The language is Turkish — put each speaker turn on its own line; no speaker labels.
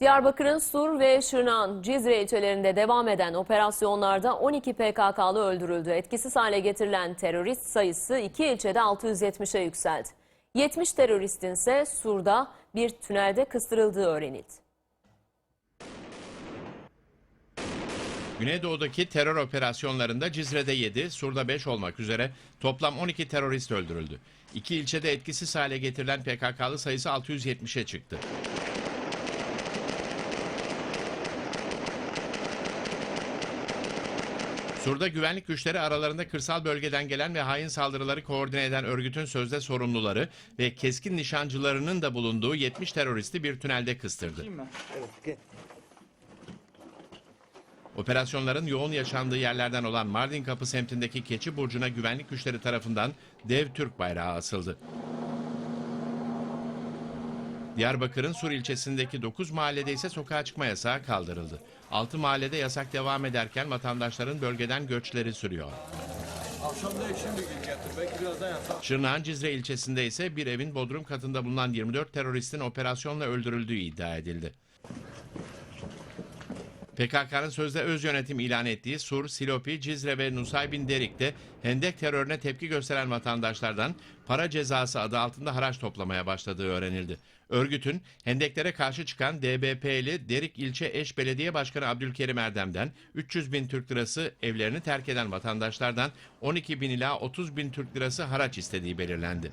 Diyarbakır'ın Sur ve Şırnak'ın Cizre ilçelerinde devam eden operasyonlarda 12 PKK'lı öldürüldü. Etkisiz hale getirilen terörist sayısı iki ilçede 670'e yükseldi. 70 teröristin ise Sur'da bir tünelde kıstırıldığı öğrenildi.
Güneydoğu'daki terör operasyonlarında Cizre'de 7, Sur'da 5 olmak üzere toplam 12 terörist öldürüldü. İki ilçede etkisiz hale getirilen PKK'lı sayısı 670'e çıktı. Sur'da güvenlik güçleri aralarında kırsal bölgeden gelen ve hain saldırıları koordine eden örgütün sözde sorumluları ve keskin nişancılarının da bulunduğu 70 teröristi bir tünelde kıstırdı. Operasyonların yoğun yaşandığı yerlerden olan Mardin Kapı semtindeki Keçi Burcu'na güvenlik güçleri tarafından dev Türk bayrağı asıldı. Diyarbakır'ın Sur ilçesindeki 9 mahallede ise sokağa çıkma yasağı kaldırıldı. 6 mahallede yasak devam ederken vatandaşların bölgeden göçleri sürüyor.
Akşam.
Şırnak'ın Cizre ilçesinde ise bir evin bodrum katında bulunan 24 teröristin operasyonla öldürüldüğü iddia edildi. PKK'nın sözde öz yönetim ilan ettiği Sur, Silopi, Cizre ve Nusaybin Derik'te hendek terörüne tepki gösteren vatandaşlardan para cezası adı altında haraç toplamaya başladığı öğrenildi. Örgütün hendeklere karşı çıkan DBP'li Derik İlçe Eş Belediye Başkanı Abdülkerim Erdem'den 300 bin Türk lirası evlerini terk eden vatandaşlardan 12 bin ila 30 bin Türk lirası haraç istediği belirlendi.